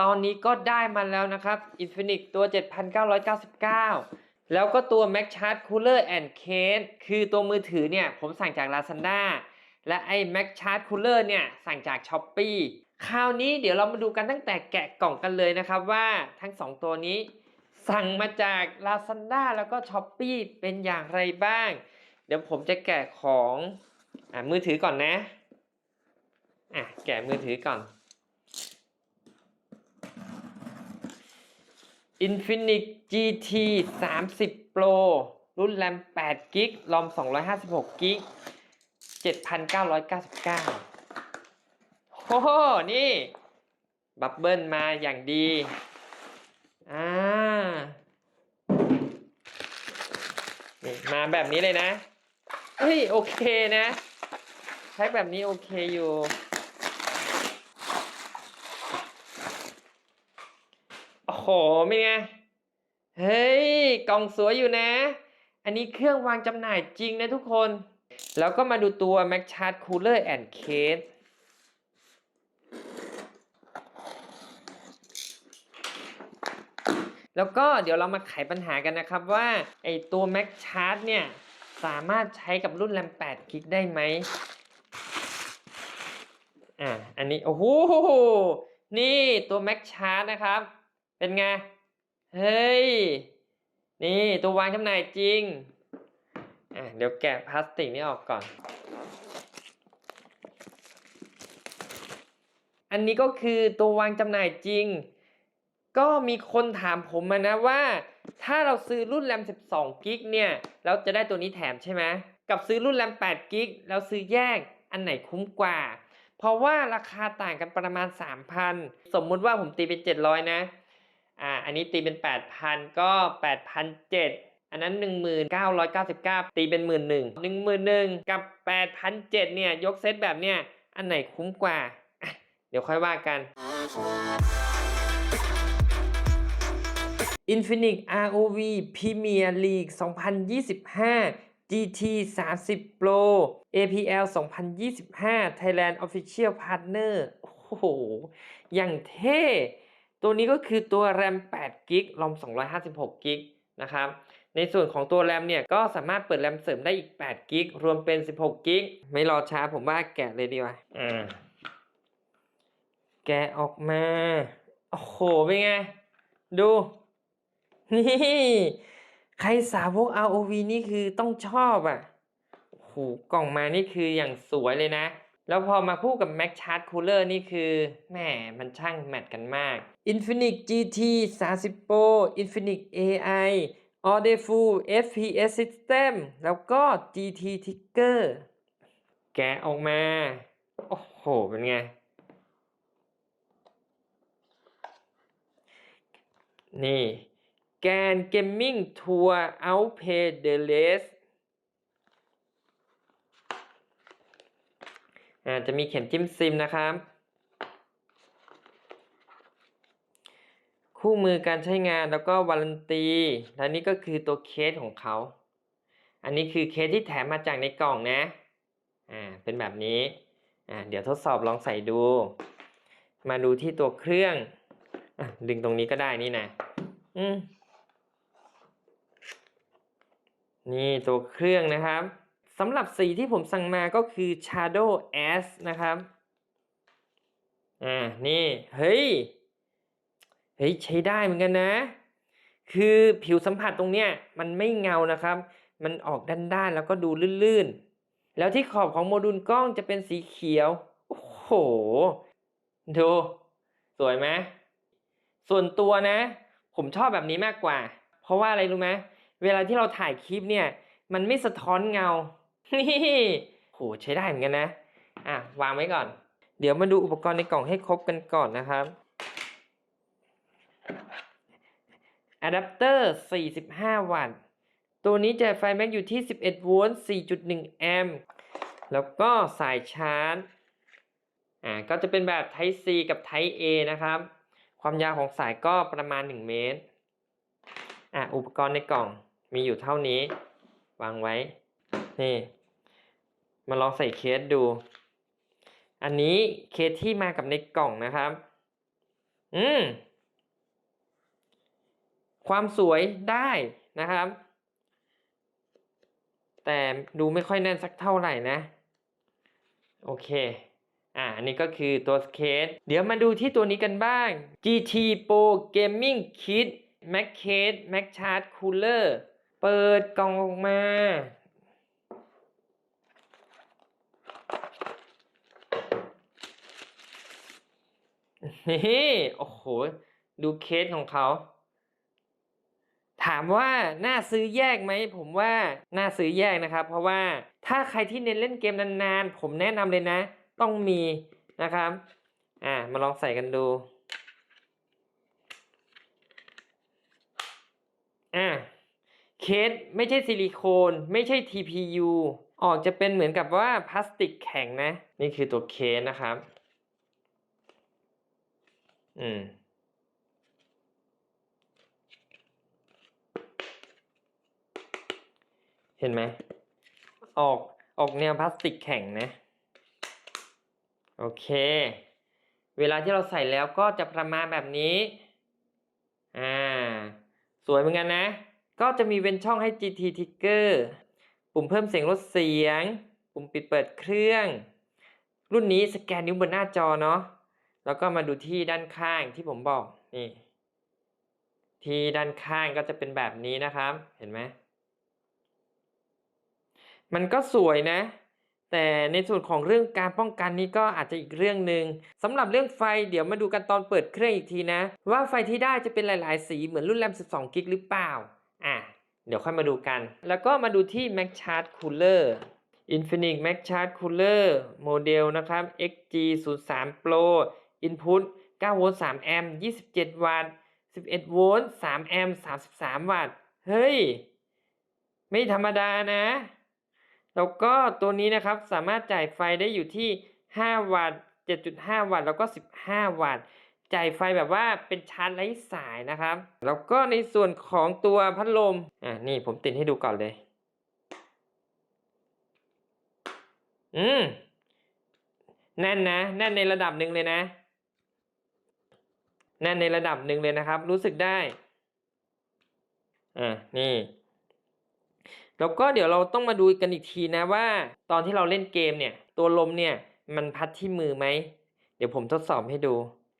ตอนนี้ก็ได้มาแล้วนะครับ Infinix ตัว 7,999 แล้วก็ตัว Max Charge Cooler and Case คือตัวมือถือเนี่ย ผมสั่งจาก Lazada และไอ้ Max Charge Cooler เนี่ย สั่งจาก Shopee คราวนี้เดี๋ยวเรามาดูกันตั้งแต่แกะกล่องกันเลยนะครับว่าทั้ง 2 ตัวนี้ สั่งมาจาก Lazada แล้วก็ Shopee เป็นอย่างไรบ้าง เดี๋ยวผมจะแกะของอะมือถือก่อนนะอะแกะมือถือก่อน Infinix GT 30 Pro รุ่นแรม8 g b รอม256 g b 7,999โอ้โห นี่ บับเบิลมาอย่างดี อ่า นี่ มาแบบนี้เลยนะ เฮ้ย โอเคนะ ใช้แบบนี้โอเคอยู่ โอ้โหเป็นไง เฮ้ย กล่องสวยอยู่นะ อันนี้เครื่องวางจำหน่ายจริงนะทุกคน แล้วก็มาดูตัว Max Charge Cooler and Case แล้วก็เดี๋ยวเรามาไขปัญหากันนะครับว่าไอตัว Max Charge เนี่ย สามารถใช้กับรุ่นแรม8กิกได้ไหมอ่าอันนี้ โอ้โห นี่ตัว Max Charge นะครับ เป็นไง เฮ้ย นี่ตัววางจำหน่ายจริง อะเดี๋ยวแกะพลาสติกนี้ออกก่อน อันนี้ก็คือตัววางจำหน่ายจริง ก็มีคนถามผมมานะว่า ถ้าเราซื้อรุ่นแรม 12 กิกเนี่ย เราจะได้ตัวนี้แถมใช่ไหม กับซื้อรุ่นแรม 8 กิกแล้วซื้อแยก อันไหนคุ้มกว่าเพราะว่าราคาต่างกันประมาณ 3,000 สมมุติว่าผมตีเป็น 700 นะ อ่าอันนี้ตีเป็น 8,000 ก็ 8,007อันนั้น 1999 ตีเป็น 11,000 11,000กับ 8,007เนี่ย ยกเซตแบบเนี้ยอันไหนคุ้มกว่า เดี๋ยวค่อยว่ากัน Infinix ROV Premier League 2025 GT 30 Pro APL 2025 Thailand Official Partner โอ้โห อย่างเท่ ตัวนี้ก็คือตัว RAM 8 g b รอม256 g b นะครับในส่วนของตัว RAM เนี่ยก็สามารถเปิด RAM เสริมได้อีก8 g b รวมเป็น16 g b ไม่รอช้าผมว่าแกะเลยดีกว่าอ่าแกะออกมา โอ้โห เป็นไง ดู นี่ ใครสาวก ROV นี่คือต้องชอบอะโอ้โหกล่องมานี่คืออย่างสวยเลยนะ แล้วพอมาคู่กับ Max Charge Cooler นี่คือแหมมันช่างแมทกันมาก Infinix GT 30 Pro Infinix AI Audio FPS System แล้วก็ GT Ticker แกะออกมา โอ้โห เป็นไง นี่ แกนเกมมิ่งทัวร์เอาเพเดเลสอ่าจะมีเข็มจิ้มซิมนะครับ คู่มือการใช้งานแล้วก็วารันตี และนี่ก็คือตัวเคสของเขา อันนี้คือเคสที่แถมมาจากในกล่องนะ อ่า เป็นแบบนี้ อ่า เดี๋ยวทดสอบลองใส่ดู มาดูที่ตัวเครื่องอดึงตรงนี้ก็ได้นี่นะ อืม นี่ตัวเครื่องนะครับสำหรับสีที่ผมสั่งมาก็คือ Shadow S นะครับ อ่า นี่ เฮ้ย เฮ้ยใช้ได้เหมือนกันนะ คือผิวสัมผัสตรงเนี้ยมันไม่เงานะครับ มันออกด้านๆแล้วก็ดูลื่นๆ แล้วที่ขอบของโมดูลกล้องจะเป็นสีเขียว โอ้โห ดู สวยไหมส่วนตัวนะ ผมชอบแบบนี้มากกว่า เพราะว่าอะไรรู้ไหมเวลาที่เราถ่ายคลิปเนี่ย มันไม่สะท้อนเงา นี่โหใช้ได้เหมือนกันนะ อะ วางไว้ก่อน เดี๋ยวมาดูอุปกรณ์ในกล่องให้ครบกันก่อนนะครับ อะแดปเตอร์ 45 วัตต์ ตัวนี้จ่ายไฟแม็กอยู่ที่ 11 โวลต์ 4.1 แอมป์ แล้วก็สายชาร์จ อ่า ก็จะเป็นแบบ Type C กับ Type A นะครับ ความยาวของสายก็ประมาณ 1 เมตร อะอุปกรณ์ในกล่องมีอยู่เท่านี้ วางไว้ นี่ มาลองใส่เคสดู อันนี้เคสที่มากับในกล่องนะครับ อืม ความสวยได้นะครับ แต่ดูไม่ค่อยแน่นสักเท่าไหร่นะ โอเคอ่าอันนี้ก็คือตัวเคส เดี๋ยวมาดูที่ตัวนี้กันบ้าง GT Pro Gaming Kit Mac Case Mac Charge Cooler เปิดกล่องออกมา นี่ โอ้โห ดูเคสของเขา ถามว่าน่าซื้อแยกไหมผมว่าน่าซื้อแยกนะครับ เพราะว่าถ้าใครที่เน้นเล่นเกมนานๆ ผมแนะนำเลยนะ ต้องมีนะครับอ่ามาลองใส่กันดูอ่าเคสไม่ใช่ซิลิโคน ไม่ใช่ TPU ออกจะเป็นเหมือนกับว่าพลาสติกแข็งนะ นี่คือตัวเคสนะครับ อืม เห็นไหม ออกออกแนวพลาสติกแข็งนะ โอเค เวลาที่เราใส่แล้วก็จะประมาณแบบนี้ อ่า สวยเหมือนกันนะ ก็จะมีเว้นช่องให้ GT Trigger ปุ่มเพิ่มเสียงลดเสียง ปุ่มปิดเปิดเครื่อง รุ่นนี้สแกนนิ้วบนหน้าจอเนาะ แล้วก็มาดูที่ด้านข้างที่ผมบอก นี่ ที่ด้านข้างก็จะเป็นแบบนี้นะครับ เห็นไหม มันก็สวยนะ แต่ในส่วนของเรื่องการป้องกันนี้ก็อาจจะอีกเรื่องหนึ่งสำหรับเรื่องไฟเดี๋ยวมาดูกันตอนเปิดเครื่องอีกทีนะ ว่าไฟที่ได้จะเป็นหลาย ๆ สีเหมือนรุ่นแรม 12 กิกหรือเปล่าอะเดี๋ยวค่อยมาดูกัน แล้วก็มาดูที่ Mac Charge Cooler Infinix Mac Charge Cooler โมเดลนะครับ XG 0 3 Pro Input 9โวลต์3แอมป์27 วัตต์11โวลต์3แอมป์33 วัตต์ เฮ้ย ไม่ธรรมดานะ แล้วก็ตัวนี้นะครับสามารถจ่ายไฟได้อยู่ที่ 5 วัตต์ 7.5 วัตต์ แล้วก็ 15 วัตต์ จ่ายไฟแบบว่าเป็นชาร์จไร้สายนะครับ แล้วก็ในส่วนของตัวพัดลม อะนี่ผมติดให้ดูก่อนเลย อืม แน่นนะ แน่นในระดับหนึ่งเลยนะ แน่นในระดับหนึ่งเลยนะครับ รู้สึกได้ อะนี่ แล้วก็เดี๋ยวเราต้องมาดูกันอีกทีนะว่า ตอนที่เราเล่นเกมเนี่ย ตัวลมเนี่ยมันพัดที่มือไหม เดี๋ยวผมทดสอบให้ดู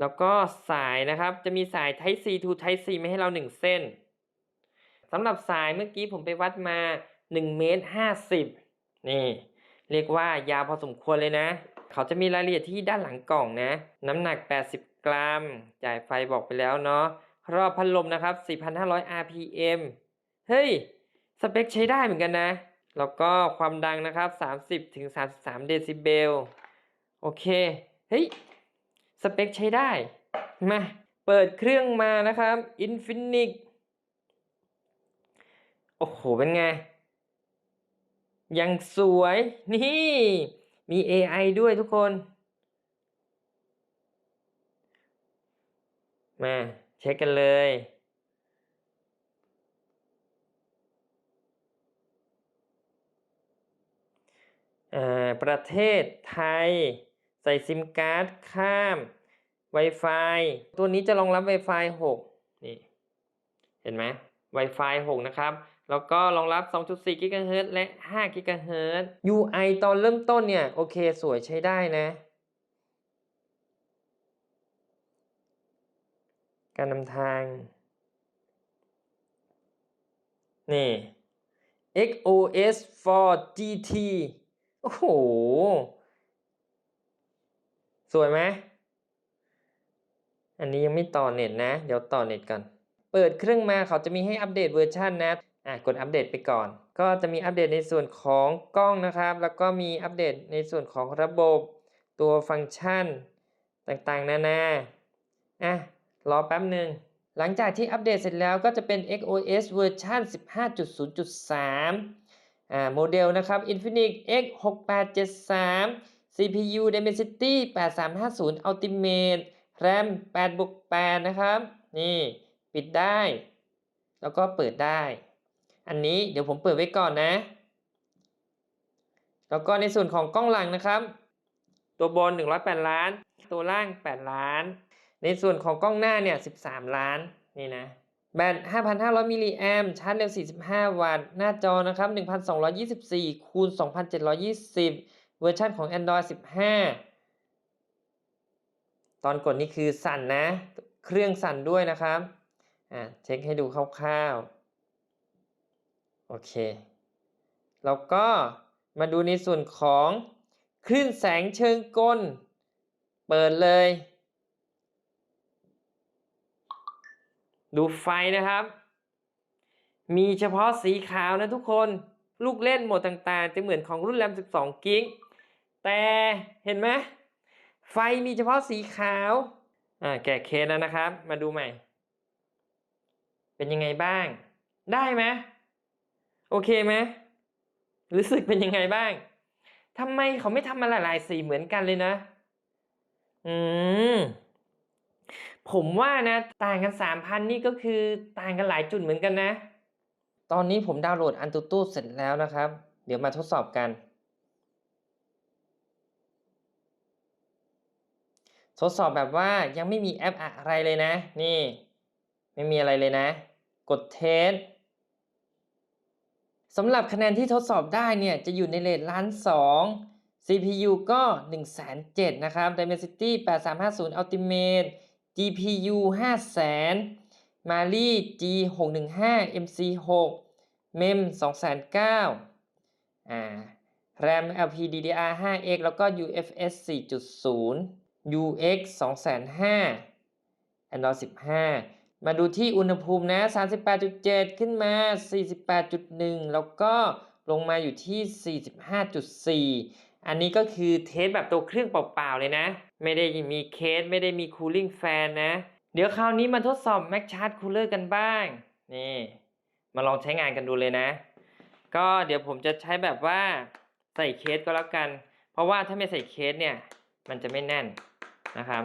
แล้วก็สายนะครับจะมีสาย Type C to Type C มาให้เรา 1 เส้นสำหรับสายเมื่อกี้ผมไปวัดมา1เมตร50 นี่ เรียกว่ายาวพอสมควรเลยนะ เขาจะมีรายละเอียดที่ด้านหลังกล่องนะ น้ำหนัก 80 กรัม จ่ายไฟบอกไปแล้วเนาะรอบพัดลมนะครับ 4,500 RPM เฮ้ย เปคใช้ได้เหมือนกันนะ แล้วก็ความดังนะครับ 30ถึง33 เดซิเบล โอเค เฮ้ย สเปคใช้ได้ มา เปิดเครื่องมานะครับ Infinix โอ้โห เป็นไง ยังสวย นี่ มี AI ด้วยทุกคน มา เช็คกันเลย ประเทศไทย ใส่ซิมการ์ดข้าม Wi-Fi ตัวนี้จะรองรับ Wi-Fi 6 นี่ เห็นไหม Wi-Fi 6 นะครับ แล้วก็รองรับ 2.4 GHz และ 5 GHz UI ตอนเริ่มต้นเนี่ย โอเค สวยใช้ได้นะ การนำทาง นี่ XOS for GT โอ้โห สวยไหมอันนี้ยังไม่ต่อเน็ตนะ เดี๋ยวต่อเน็ตก่อน เปิดเครื่องมาเขาจะมีให้อัปเดตเวอร์ชันนะอะกดอัปเดตไปก่อน ก็จะมีอัปเดตในส่วนของกล้องนะครับ แล้วก็มีอัปเดตในส่วนของระบบตัวฟังก์ชันต่างๆ นานาอะรอแป๊บหนึ่ง หลังจากที่อัปเดตเสร็จแล้วก็จะเป็น XOS เวอร์ชัน15.0.3 อ่าโมเดลนะครับ Infinix X6873 CPU Dimensity 8350 Ultimate RAM 8บวก8นะครับ นี่ปิดได้ แล้วก็เปิดได้ อันนี้เดี๋ยวผมเปิดไว้ก่อนนะ แล้วก็ในส่วนของกล้องหลังนะครับ ตัวบน 108 ล้าน ตัวล่าง 8 ล้าน ในส่วนของกล้องหน้าเนี่ย 13 ล้าน นี่นะ แบต5,500 มิลลิแอมชาร์จเร็ว 45 วัตต์ หน้าจอนะครับ 1,224 คูณ 2,720 เวอร์ชันของ Android 15 ตอนกดนี่คือสั่นนะ เครื่องสั่นด้วยนะครับ อะเช็คให้ดูคร่าวๆ โอเค แล้วก็มาดูในส่วนของคลื่นแสงเชิงกล เปิดเลย ดูไฟนะครับ มีเฉพาะสีขาวนะทุกคนลูกเล่นโหมดต่างๆ จะเหมือนของรุ่นแรม 12 กิกแต่เห็นไหมไฟมีเฉพาะสีขาวอ่าแกะเคสแล้วนะครับ มาดูใหม่ เป็นยังไงบ้าง ได้ไหมโอเคไหมรู้สึกเป็นยังไงบ้างทำไมเขาไม่ทำมาหลายๆสีเหมือนกันเลยนะ อืม ผมว่านะต่างกันสามพันนี่ก็คือต่างกันหลายจุดเหมือนกันนะ ตอนนี้ผมดาวน์โหลดอันตูตูเสร็จแล้วนะครับ เดี๋ยวมาทดสอบกัน ทดสอบแบบว่ายังไม่มีแอปอะไรเลยนะ นี่ ไม่มีอะไรเลยนะ กดเทสสำหรับคะแนนที่ทดสอบได้เนี่ย จะอยู่ในเรทล้านสอง CPU ก็1 0 0 0 0 0นะครับ Dimensity 8350 Ultimate GPU 500,000 Mali G615 MC6 MEM 209,000อ่า RAM LPDDR5X แล้วก็ UFS 4.0 UX 205,000 Android 15 มาดูที่อุณหภูมินะ 38.7 ขึ้นมา 48.1 แล้วก็ลงมาอยู่ที่ 45.4 อันนี้ก็คือเทสแบบตัวเครื่องเปล่าๆเลยนะ ไม่ได้มีเคสไม่ได้มีคูลิ่งแฟนนะ เดี๋ยวคราวนี้มาทดสอบ Mac Charge Cooler กันบ้าง นี่ มาลองใช้งานกันดูเลยนะ ก็เดี๋ยวผมจะใช้แบบว่าใส่เคสก็แล้วกัน เพราะว่าถ้าไม่ใส่เคสเนี่ย มันจะไม่แน่นนะครับ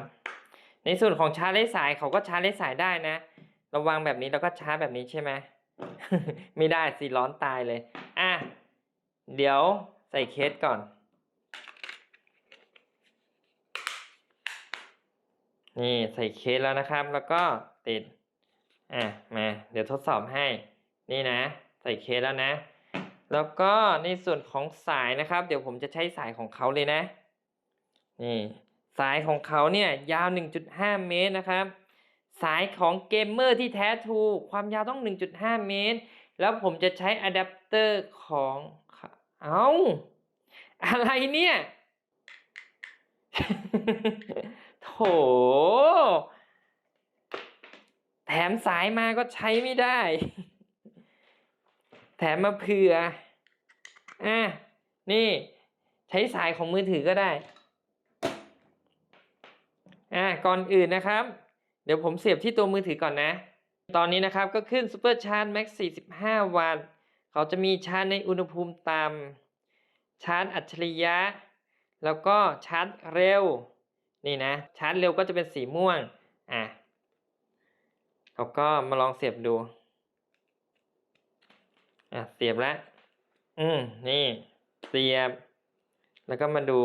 ในส่วนของชาร์จไร้สายเขาก็ชาร์จไร้สายได้นะ ระวังแบบนี้แล้วก็ชาร์จแบบนี้ใช่ไหมไม่ได้สิร้อนตายเลย อะ เดี๋ยวใส่เคสก่อน นี่ใส่เคสแล้วนะครับ แล้วก็ติด อะ มา เดี๋ยวทดสอบให้ นี่นะ ใส่เคสแล้วนะ แล้วก็ในส่วนของสายนะครับ เดี๋ยวผมจะใช้สายของเขาเลยนะ นี่ สายของเขาเนี่ยยาว 1.5 เมตรนะครับ สายของเกมเมอร์ที่แท้ทูความยาวต้อง 1.5 เมตร แล้วผมจะใช้อะแดปเตอร์ของ เอาอะไรเนี่ย โถ แถมสายมาก็ใช้ไม่ได้ แถมมาเผื่อ อะ นี่ ใช้สายของมือถือก็ได้ อะ ก่อนอื่นนะครับ เดี๋ยวผมเสียบที่ตัวมือถือก่อนนะ ตอนนี้นะครับก็ขึ้น Super Charge Max 45 วัตต์ เขาจะมีชาร์จในอุณหภูมิต่ำชาร์จอัจฉริยะ แล้วก็ชาร์จเร็ว นี่นะชาร์จเร็วก็จะเป็นสีม่วงอะเราก็มาลองเสียบดูอะเสียบแล้วอืมนี่เสียบ แล้วก็มาดู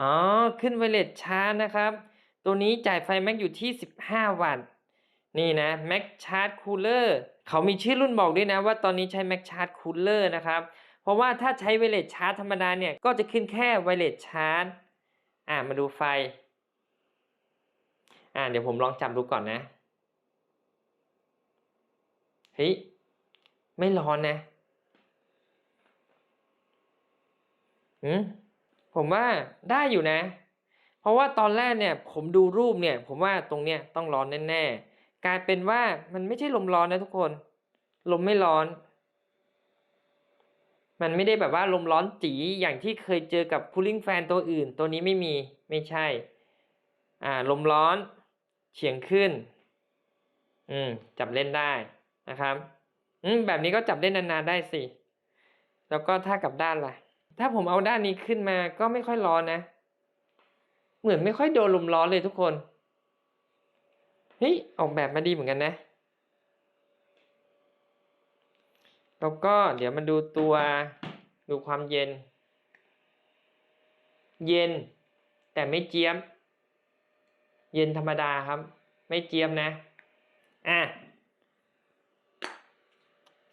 อ๋อ ขึ้นไวเลสชาร์จนะครับ ตัวนี้จ่ายไฟแม็กอยู่ที่ 15 วัตต์ นี่นะ Mac Charge Cooler เขามีชื่อรุ่นบอกด้วยนะว่าตอนนี้ใช้ Mac Charge Cooler นะครับ เพราะว่าถ้าใช้ไวเลสชาร์จธรรมดาเนี่ย ก็จะขึ้นแค่ไวเลสชาร์จ อ่ามาดูไฟ อ่าเดี๋ยวผมลองจับดูก่อนนะ เฮ้ย ไม่ร้อนนะอืมผมว่าได้อยู่นะ เพราะว่าตอนแรกเนี่ยผมดูรูปเนี่ย ผมว่าตรงเนี้ยต้องร้อนแน่ๆ กลายเป็นว่ามันไม่ใช่ลมร้อนนะทุกคน ลมไม่ร้อน มันไม่ได้แบบว่าลมร้อนจีอย่างที่เคยเจอกับ cooling fan ตัวอื่น ตัวนี้ไม่มีไม่ใช่ อ่าลมร้อนเฉียงขึ้น อืมจับเล่นได้นะครับ อืมแบบนี้ก็จับเล่นนานๆได้สิ แล้วก็ถ้ากลับด้านล่ะ ถ้าผมเอาด้านนี้ขึ้นมาก็ไม่ค่อยร้อนนะ เหมือนไม่ค่อยโดนลมร้อนเลยทุกคน เฮ้ยออกแบบมาดีเหมือนกันนะ แล้วก็เดี๋ยวมาดูตัวดูความเย็น เย็น แต่ไม่เจี๊ยบ เย็นธรรมดาครับ ไม่เจี๊ยมนะ อะ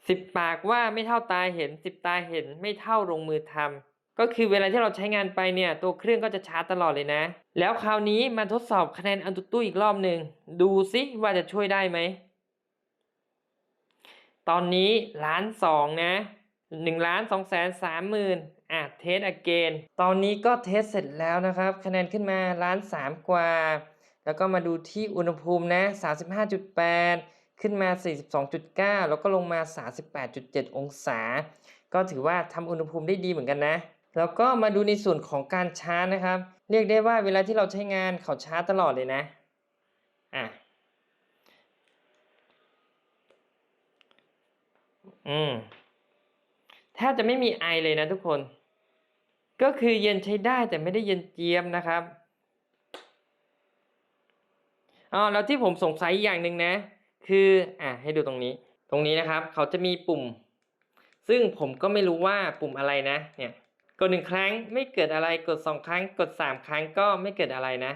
สิบปากว่าไม่เท่าตาเห็นสิบตาเห็นไม่เท่าลงมือทำก็คือเวลาที่เราใช้งานไปเนี่ย ตัวเครื่องก็จะชาร์จตลอดเลยนะ แล้วคราวนี้มาทดสอบคะแนนอันตุตู้อีกรอบหนึ่งดูซิว่าจะช่วยได้ไหม ตอนนี้ล้านสองนะหนึ่งล้านสองแสนสามหมื่นอะเทสอเกนตอนนี้ก็เทสเสร็จแล้วนะครับ คะแนนขึ้นมาล้านสามกว่า แล้วก็มาดูที่อุณหภูมินะ35.8ขึ้นมา 42.9 แล้วก็ลงมา 38.7 องศา ก็ถือว่าทำอุณหภูมิได้ดีเหมือนกันนะ แล้วก็มาดูในส่วนของการชาร์จนะครับ เรียกได้ว่าเวลาที่เราใช้งานเขาชาร์จตลอดเลยนะ อะ อืมแทบจะไม่มีไอเลยนะทุกคน ก็คือเย็นใช้ได้แต่ไม่ได้เย็นเจี๊ยบนะครับอ๋อแล้วที่ผมสงสัยอีกอย่างหนึ่งนะ คืออะให้ดูตรงนี้ ตรงนี้นะครับ เขาจะมีปุ่ม ซึ่งผมก็ไม่รู้ว่าปุ่มอะไรนะ เนี่ยกดหนึ่งครั้งไม่เกิดอะไรกดสองครั้ง กดสามครั้งก็ไม่เกิดอะไรนะ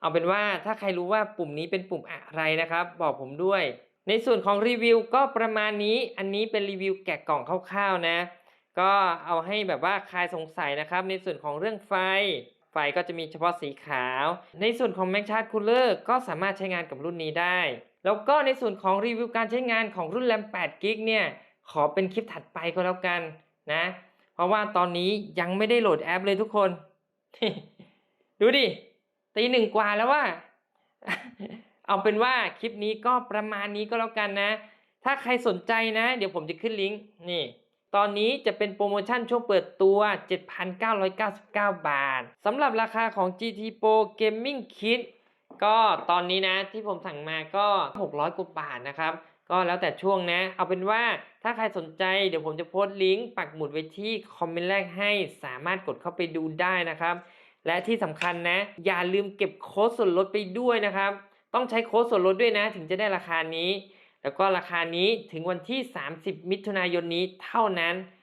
เอาเป็นว่าถ้าใครรู้ว่าปุ่มนี้เป็นปุ่มอะไรนะครับ บอกผมด้วย ในส่วนของรีวิวก็ประมาณนี้อันนี้เป็นรีวิวแกะกล่องคร่าวๆนะ ก็เอาให้แบบว่าคลายสงสัยนะครับ ในส่วนของเรื่องไฟ ไฟก็จะมีเฉพาะสีขาว ในส่วนของ Mac Charge Cooler ก็สามารถใช้งานกับรุ่นนี้ได้ แล้วก็ในส่วนของรีวิวการใช้งานของรุ่นแรม8 g b เนี่ยขอเป็นคลิปถัดไปก็แล้วกันนะ เพราะว่าตอนนี้ยังไม่ได้โหลดแอปเลยทุกคน ดูดิตีหนึ่งกว่าแล้วว่า เอาเป็นว่าคลิปนี้ก็ประมาณนี้ก็แล้วกันนะ ถ้าใครสนใจนะ เดี๋ยวผมจะขึ้นลิงก์นี่ ตอนนี้จะเป็นโปรโมชั่นช่วงเปิดตัว 7,999 บาทสำหรับราคาของ GT Pro Gaming Kit ก็ตอนนี้นะที่ผมสั่งมาก็ 600กว่าบาทนะครับ ก็แล้วแต่ช่วงนะ เอาเป็นว่าถ้าใครสนใจเดี๋ยวผมจะโพสต์ลิงก์ปักหมุดไว้ที่คอมเมนต์แรกให้สามารถกดเข้าไปดูได้นะครับ และที่สำคัญนะ อย่าลืมเก็บโค้ดส่วนลดไปด้วยนะครับ ต้องใช้โค้ดส่วนลดด้วยนะถึงจะได้ราคานี้ แล้วก็ราคานี้ถึงวันที่ 30 มิถุนายนนี้เท่านั้น